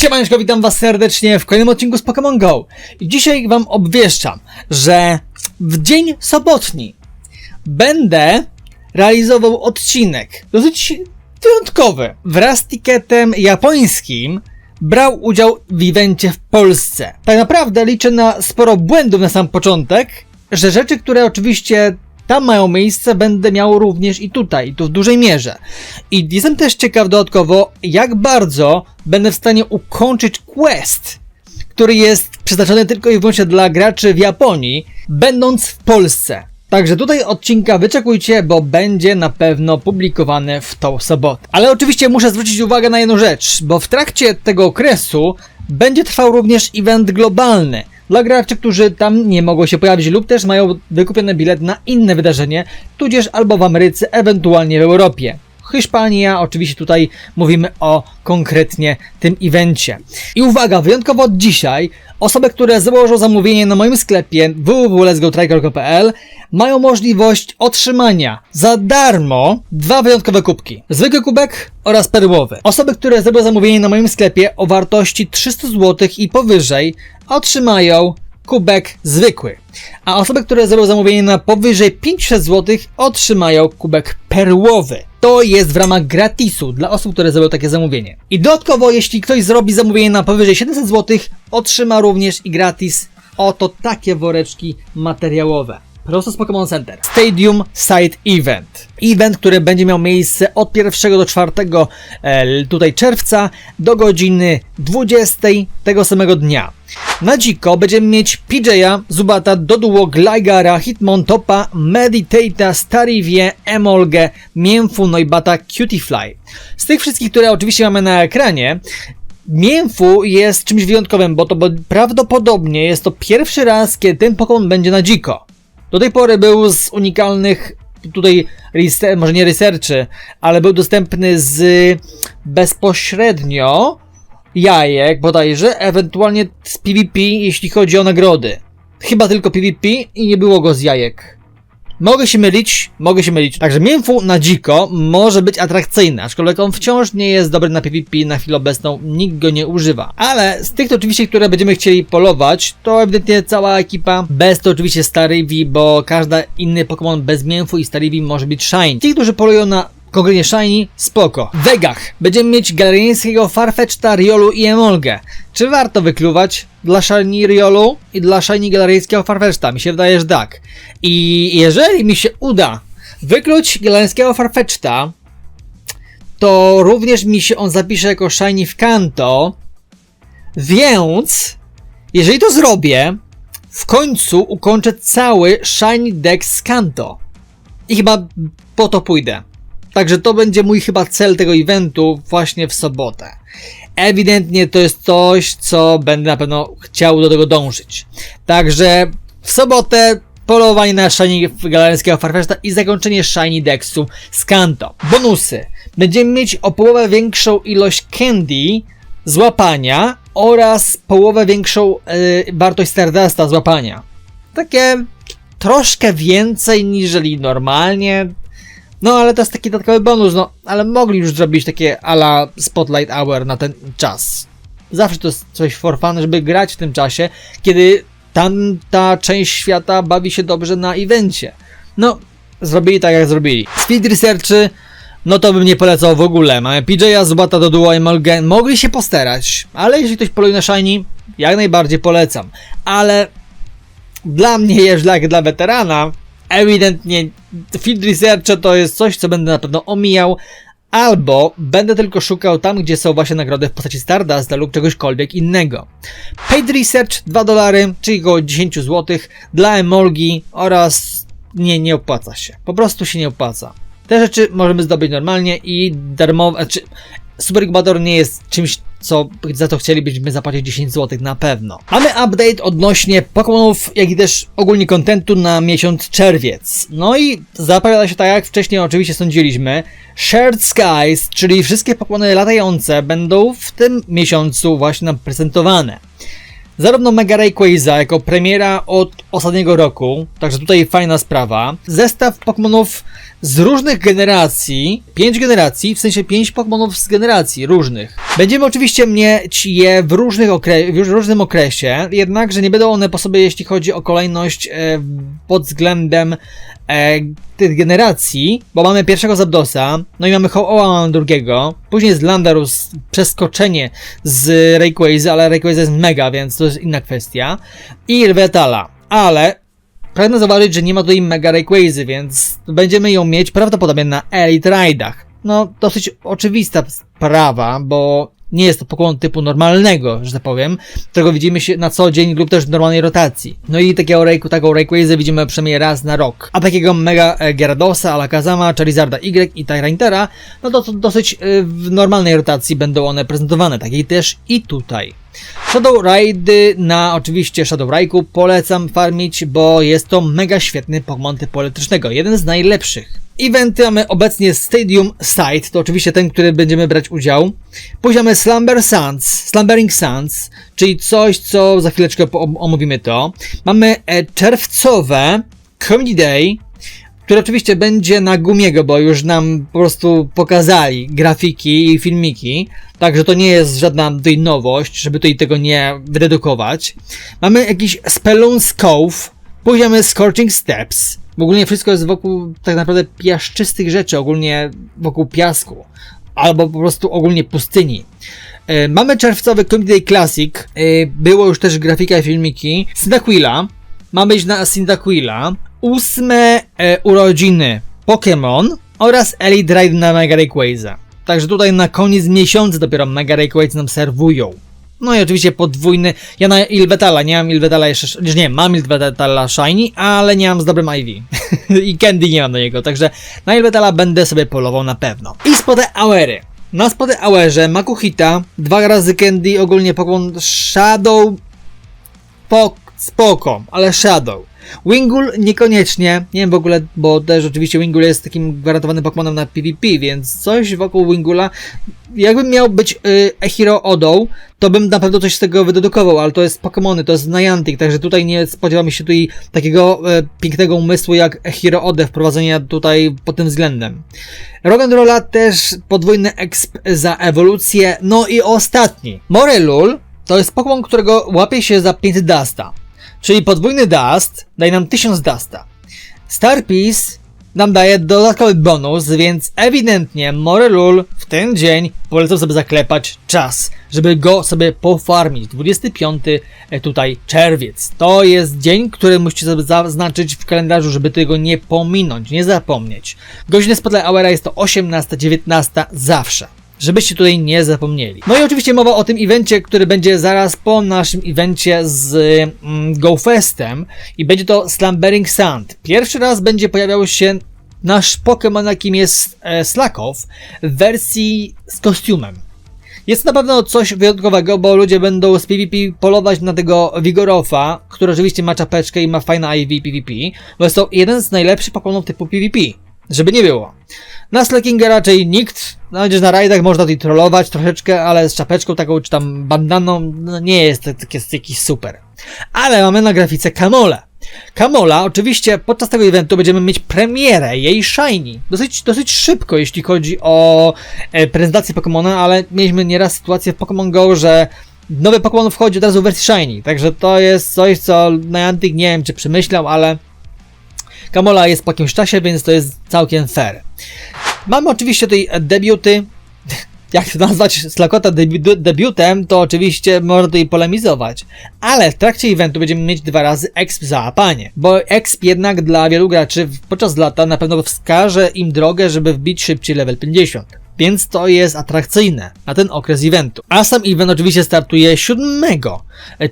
Siemaneczko, witam was serdecznie w kolejnym odcinku z Pokémon GO. I dzisiaj wam obwieszczam, że w dzień sobotni będę realizował odcinek dosyć wyjątkowy. Wraz z ticketem japońskim brał udział w evencie w Polsce. Tak naprawdę liczę na sporo błędów na sam początek, że rzeczy, które oczywiście tam mają miejsce, będę miał również i tutaj, i tu w dużej mierze. I jestem też ciekaw dodatkowo, jak bardzo będę w stanie ukończyć quest, który jest przeznaczony tylko i wyłącznie dla graczy w Japonii, będąc w Polsce. Także tutaj odcinka wyczekujcie, bo będzie na pewno publikowany w tą sobotę. Ale oczywiście muszę zwrócić uwagę na jedną rzecz, bo w trakcie tego okresu będzie trwał również event globalny. Dla graczy, którzy tam nie mogą się pojawić lub też mają wykupiony bilet na inne wydarzenie, tudzież albo w Ameryce, ewentualnie w Europie. Hiszpania, oczywiście tutaj mówimy o konkretnie tym evencie. I uwaga, wyjątkowo od dzisiaj osoby, które założą zamówienie na moim sklepie www.letsgotriker.pl mają możliwość otrzymania za darmo dwa wyjątkowe kubki. Zwykły kubek oraz perłowy. Osoby, które zrobią zamówienie na moim sklepie o wartości 300 zł i powyżej otrzymają kubek zwykły. A osoby, które zrobią zamówienie na powyżej 500 zł otrzymają kubek perłowy. To jest w ramach gratisu dla osób, które zrobią takie zamówienie. I dodatkowo, jeśli ktoś zrobi zamówienie na powyżej 700 zł, otrzyma również i gratis oto takie woreczki materiałowe. Prosto z Pokémon Center. Stadium Side Event. Event, który będzie miał miejsce od 1 do 4 e, tutaj czerwca do godziny 20 tego samego dnia. Na dziko będziemy mieć PJ'a, Zubata, Doduo, Glaigara, Hitmontopa, Meditata, Starivie, Emolge, Mienfu, Noibata, Cutiefly. Z tych wszystkich, które oczywiście mamy na ekranie, Mienfu jest czymś wyjątkowym, bo to bo prawdopodobnie jest to pierwszy raz, kiedy ten Pokémon będzie na dziko. Do tej pory był z unikalnych tutaj, może nie researchy, ale był dostępny z bezpośrednio jajek bodajże, ewentualnie z PvP, jeśli chodzi o nagrody. Chyba tylko PvP i nie było go z jajek. Mogę się mylić, mogę się mylić. Także Mienfu na dziko może być atrakcyjny, aczkolwiek on wciąż nie jest dobry na PvP na chwilę obecną, nikt go nie używa. Ale z tych oczywiście, które będziemy chcieli polować, to ewidentnie cała ekipa, bez to oczywiście Starivi, bo każdy inny Pokémon bez Mienfu i Starivi może być Shine. Ci, którzy polują na Konkretnie Shiny, spoko. W Wegach będziemy mieć galeryjskiego Farfetch'ta, Riolu i Emolgę. Czy warto wykluwać dla Shiny Riolu i dla Shiny galeryjskiego Farfetch'ta? Mi się wydaje, że tak. I jeżeli mi się uda wykluć galeryjskiego Farfetch'ta, to również mi się on zapisze jako Shiny w Kanto, więc jeżeli to zrobię, w końcu ukończę cały Shiny Dex z Kanto. I chyba po to pójdę. Także to będzie mój chyba cel tego eventu właśnie w sobotę. Ewidentnie to jest coś, co będę na pewno chciał do tego dążyć. Także w sobotę polowanie na Shiny Galeryjskiego Farfetch'ta i zakończenie Shiny Dexu z Kanto. Bonusy. Będziemy mieć o połowę większą ilość candy złapania oraz połowę większą yy, wartość Stardusta złapania. Takie troszkę więcej niżeli normalnie, no ale to jest taki dodatkowy bonus, no ale mogli już zrobić takie ala Spotlight Hour na ten czas. Zawsze to jest coś for fun, żeby grać w tym czasie, kiedy tamta część świata bawi się dobrze na evencie. No, zrobili tak jak zrobili. Speed Researchy, no to bym nie polecał w ogóle. Mamy PJ'a, Zubata, Dodua i Molgen. Mogli się postarać, ale jeśli ktoś poluje na Shiny, jak najbardziej polecam. Ale dla mnie, jak dla weterana, ewidentnie field research to jest coś, co będę na pewno omijał, albo będę tylko szukał tam, gdzie są właśnie nagrody w postaci Stardust lub czegośkolwiek innego. Paid Research 2 dolary, czyli około 10 zł dla Emolgi oraz nie, nie opłaca się. Po prostu się nie opłaca. Te rzeczy możemy zdobyć normalnie i darmowe, znaczy Super Incubator nie jest czymś, co za to chcielibyśmy zapłacić 10 zł na pewno. Mamy update odnośnie Pokémonów, jak i też ogólnie kontentu na miesiąc czerwiec. No i zapowiada się tak jak wcześniej oczywiście sądziliśmy. Shared Skies, czyli wszystkie Pokémony latające będą w tym miesiącu właśnie nam prezentowane. Zarówno Mega Rayquaza jako premiera od ostatniego roku, także tutaj fajna sprawa. Zestaw Pokémonów z różnych generacji, 5 generacji, w sensie 5 Pokémonów z generacji różnych. Będziemy oczywiście mieć je w, różnych okre- w różnym okresie, jednakże nie będą one po sobie, jeśli chodzi o kolejność e, pod względem e, tych generacji, bo mamy pierwszego Zapdosa, no i mamy Ho-Oa, mamy drugiego, później jest Landorus, przeskoczenie z Rayquaza, ale Rayquaza jest mega, więc to jest inna kwestia, i Elvetala, ale pragnę zauważyć, że nie ma tutaj Mega Rayquazy, więc będziemy ją mieć prawdopodobnie na Elite Raidach. No, dosyć oczywista sprawa, bo nie jest to Pokémon typu normalnego, że tak powiem, którego widzimy się na co dzień lub też w normalnej rotacji. No i takiego Rayku, taką Rayquazę widzimy przynajmniej raz na rok. A takiego Mega e, Gyaradosa, Alakazama, Charizarda Y i Tyrantera, no to, to dosyć e, w normalnej rotacji będą one prezentowane, takiej też i tutaj. Shadow Raidy na oczywiście Shadow Raiku polecam farmić, bo jest to mega świetny Pokémon typu elektrycznego, jeden z najlepszych. Eventy mamy obecnie Stadium Site, to oczywiście ten, który będziemy brać udział. Później mamy Slumber Suns, Slumbering Suns, czyli coś, co za chwileczkę omówimy to. Mamy e, czerwcowe Comedy Day, które oczywiście będzie na Gumiego, bo już nam po prostu pokazali grafiki i filmiki, także to nie jest żadna tutaj nowość, żeby tutaj tego nie wyredukować. Mamy jakiś Spelun's Cove, mamy Scorching Steps, w ogóle wszystko jest wokół tak naprawdę piaszczystych rzeczy, ogólnie wokół piasku, albo po prostu ogólnie pustyni. E, Mamy czerwcowy Comedy Classic, e, było już też grafika i filmiki, Cyndaquila, mamy iść na Cyndaquila, ósme e, urodziny Pokémon oraz Elite Ride na Mega Rayquaza. Także tutaj na koniec miesiąca dopiero Mega Rayquaza nam serwują. No i oczywiście podwójny, ja na Ilvetala, nie mam Ilvetala jeszcze, nie, nie mam Ilvetala Shiny, ale nie mam z dobrym Ivy. I Candy nie mam do niego, także na Ilvetala będę sobie polował na pewno. I spotę Awery. Na spotę Awerze Makuhita, dwa razy Candy, ogólnie Pokémon Shadow po, spoko, ale Shadow. Wingull niekoniecznie, nie wiem w ogóle, bo też oczywiście Wingull jest takim gwarantowanym Pokémonem na PvP, więc coś wokół Wingulla, jakbym miał być y, Ehiro Odą, to bym na pewno coś z tego wydedukował, ale to jest Pokémony, to jest Niantic, także tutaj nie spodziewam się tutaj takiego e, pięknego umysłu jak Ehiro Ode, wprowadzenia tutaj pod tym względem. Rock'n'Rolla też podwójny exp za ewolucję, no i ostatni. Morelul to jest Pokémon, którego łapie się za 500 Dusta. Czyli podwójny Dust daje nam 1000 Dusta. Starpiece nam daje dodatkowy bonus, więc ewidentnie Morelul w ten dzień polecam sobie zaklepać czas, żeby go sobie pofarmić. 25 tutaj czerwiec. To jest dzień, który musicie sobie zaznaczyć w kalendarzu, żeby tego nie pominąć, nie zapomnieć. Godziny Spotlight Houra jest to 18-19 zawsze żebyście tutaj nie zapomnieli. No i oczywiście mowa o tym evencie, który będzie zaraz po naszym evencie z mm, GoFestem i będzie to Slumbering Sand. Pierwszy raz będzie pojawiał się nasz Pokémon, jakim jest e, Slackow w wersji z kostiumem. Jest na pewno coś wyjątkowego, bo ludzie będą z PvP polować na tego Vigorofa, który oczywiście ma czapeczkę i ma fajne IV PvP, bo jest to jeden z najlepszych Pokémonów typu PvP. Żeby nie było. Na Slackinga raczej nikt, no na rajdach można tutaj trollować troszeczkę, ale z czapeczką taką czy tam bandaną no nie jest takie jakiś super. Ale mamy na grafice Kamole. Kamola, oczywiście podczas tego eventu będziemy mieć premierę jej Shiny. Dosyć, dosyć szybko, jeśli chodzi o e, prezentację Pokemona, ale mieliśmy nieraz sytuację w Pokémon Go, że nowy Pokémon wchodzi od razu w wersji Shiny. Także to jest coś, co Niantic nie wiem czy przemyślał, ale Kamola jest po jakimś czasie, więc to jest całkiem fair. Mamy oczywiście tutaj debiuty. Jak to nazwać Slakota debi debiutem, to oczywiście można tutaj polemizować. Ale w trakcie eventu będziemy mieć dwa razy exp za łapanie. Bo exp jednak dla wielu graczy podczas lata na pewno wskaże im drogę, żeby wbić szybciej level 50 więc to jest atrakcyjne na ten okres eventu. A sam event oczywiście startuje 7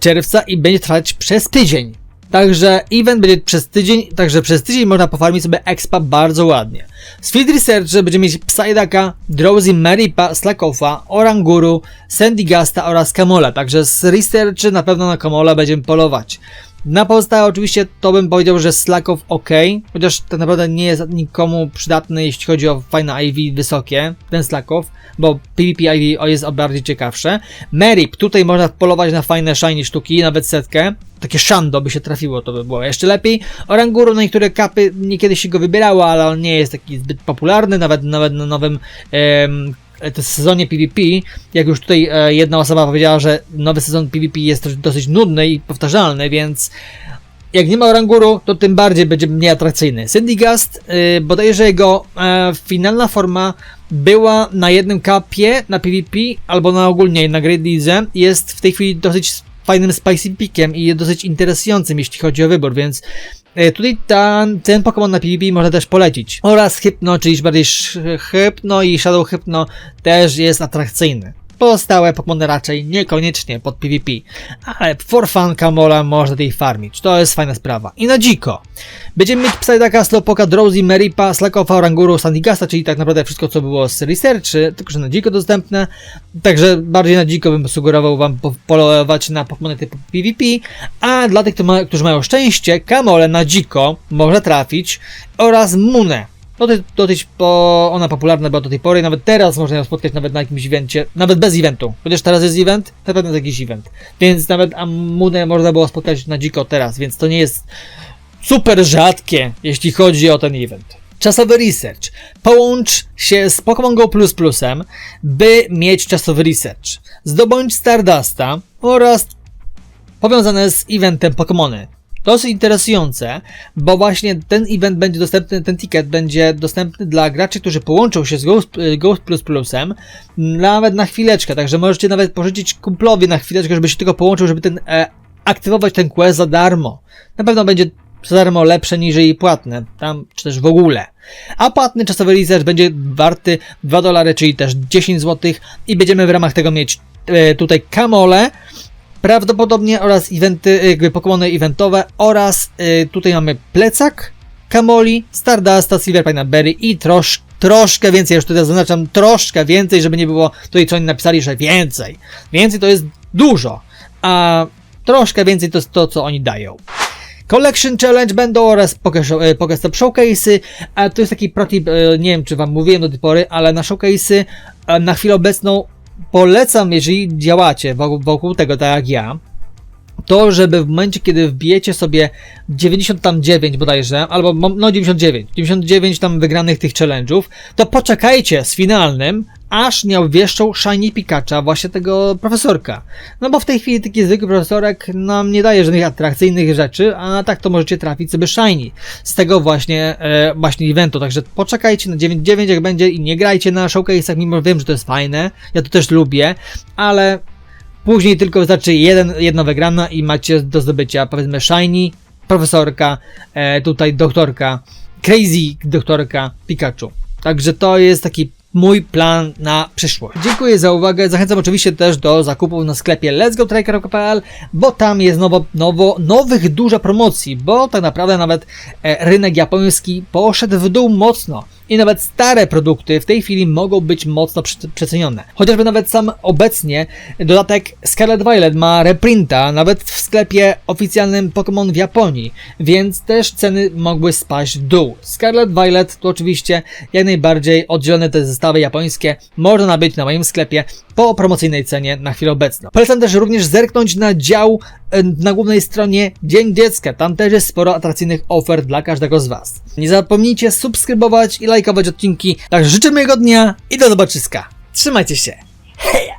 czerwca i będzie trwać przez tydzień. Także event będzie przez tydzień, także przez tydzień można pofarmić sobie expa bardzo ładnie. Z Field Research będziemy mieć Psyducka, Drowsy Maripa, Slackofa, Oranguru, Sandygasta oraz Kamola, także z Research na pewno na Kamola będziemy polować. Na pozostałe oczywiście to bym powiedział, że Slackow ok, chociaż tak naprawdę nie jest nikomu przydatny, jeśli chodzi o fajne IV wysokie, ten Slackow, bo PvP IV jest o bardziej ciekawsze. Merip, tutaj można polować na fajne shiny sztuki, nawet setkę. Takie shando by się trafiło, to by było jeszcze lepiej. Oranguru na niektóre kapy niekiedy się go wybierało, ale on nie jest taki zbyt popularny, nawet, nawet na nowym to sezonie PvP, jak już tutaj e, jedna osoba powiedziała, że nowy sezon PvP jest dosyć nudny i powtarzalny, więc jak nie ma Oranguru, to tym bardziej będzie mniej atrakcyjny. Syndicast, yy, bodajże jego e, finalna forma była na jednym kapie na PvP, albo na ogólnie na Great League, jest w tej chwili dosyć fajnym spicy pickiem i dosyć interesującym, jeśli chodzi o wybór, więc e, tutaj ta, ten Pokémon na PvP można też polecić. Oraz Hypno, czyli bardziej Hypno i Shadow Hypno też jest atrakcyjny. Pozostałe Pokémony raczej niekoniecznie pod PvP, ale for fun Kamola można tej farmić, to jest fajna sprawa. I na dziko. Będziemy mieć Psyducka, Slowpoka, Drowsy, Meripa, Slackofa, Oranguru, Sandigasta, czyli tak naprawdę wszystko co było z researchy, tylko że na dziko dostępne. Także bardziej na dziko bym sugerował wam po- polować na Pokémony typu PvP, a dla tych, którzy mają szczęście, Kamole na dziko można trafić oraz Munę. Dosyć, dosyć po, ona popularna była do tej pory, nawet teraz można ją spotkać nawet na jakimś evencie, nawet bez eventu. Chociaż teraz jest event, na pewno jest jakiś event. Więc nawet Amunę można było spotkać na dziko teraz, więc to nie jest super rzadkie, jeśli chodzi o ten event. Czasowy research. Połącz się z Pokémon Go Plus Plusem, by mieć czasowy research. Zdobądź Stardusta oraz powiązane z eventem Pokémony. To jest interesujące, bo właśnie ten event będzie dostępny, ten ticket będzie dostępny dla graczy, którzy połączą się z Ghost, y, Ghost Plus Plusem nawet na chwileczkę, także możecie nawet pożyczyć kumplowi na chwileczkę, żeby się tylko połączył, żeby ten e, aktywować ten quest za darmo. Na pewno będzie za darmo lepsze niż i płatne, tam czy też w ogóle. A płatny czasowy research będzie warty 2 dolary, czyli też 10 zł i będziemy w ramach tego mieć e, tutaj kamole, prawdopodobnie oraz eventy, jakby Pokémony eventowe oraz y, tutaj mamy plecak, Kamoli, Stardusta, Silverpine Berry i trosz, troszkę więcej, już tutaj zaznaczam troszkę więcej, żeby nie było tutaj co oni napisali, że więcej. Więcej to jest dużo, a troszkę więcej to jest to, co oni dają. Collection Challenge będą oraz e, Pokestop Showcase'y, a to jest taki protip, e, nie wiem czy wam mówiłem do tej pory, ale na Showcase'y e, na chwilę obecną polecam, jeżeli działacie wokół, wokół tego tak jak ja, to, żeby w momencie, kiedy wbijecie sobie 99 bodajże, albo no 99, 99 tam wygranych tych challenge'ów, to poczekajcie z finalnym, aż nie obwieszczą Shiny Pikacha, właśnie tego profesorka. No bo w tej chwili taki zwykły profesorek nam nie daje żadnych atrakcyjnych rzeczy, a tak to możecie trafić sobie Shiny z tego właśnie, e, właśnie eventu, także poczekajcie na 99 jak będzie i nie grajcie na showcase'ach, mimo że wiem, że to jest fajne, ja to też lubię, ale Później tylko wystarczy jeden, jedna wygrana i macie do zdobycia powiedzmy Shiny, profesorka, e, tutaj doktorka, Crazy doktorka Pikachu. Także to jest taki mój plan na przyszłość. Dziękuję za uwagę. Zachęcam oczywiście też do zakupów na sklepie letsgotracker.pl, bo tam jest nowo, nowo, nowych dużo promocji, bo tak naprawdę nawet e, rynek japoński poszedł w dół mocno. I nawet stare produkty w tej chwili mogą być mocno prze- przecenione. Chociażby nawet sam obecnie dodatek Scarlet Violet ma reprinta nawet w sklepie oficjalnym Pokémon w Japonii, więc też ceny mogły spaść w dół. Scarlet Violet to oczywiście jak najbardziej oddzielone te zestawy japońskie można nabyć na moim sklepie po promocyjnej cenie na chwilę obecną. Polecam też również zerknąć na dział e, na głównej stronie Dzień Dziecka. Tam też jest sporo atrakcyjnych ofert dla każdego z Was. Nie zapomnijcie subskrybować i lajkować odcinki. Także życzę miłego dnia i do zobaczyska. Trzymajcie się. Heja!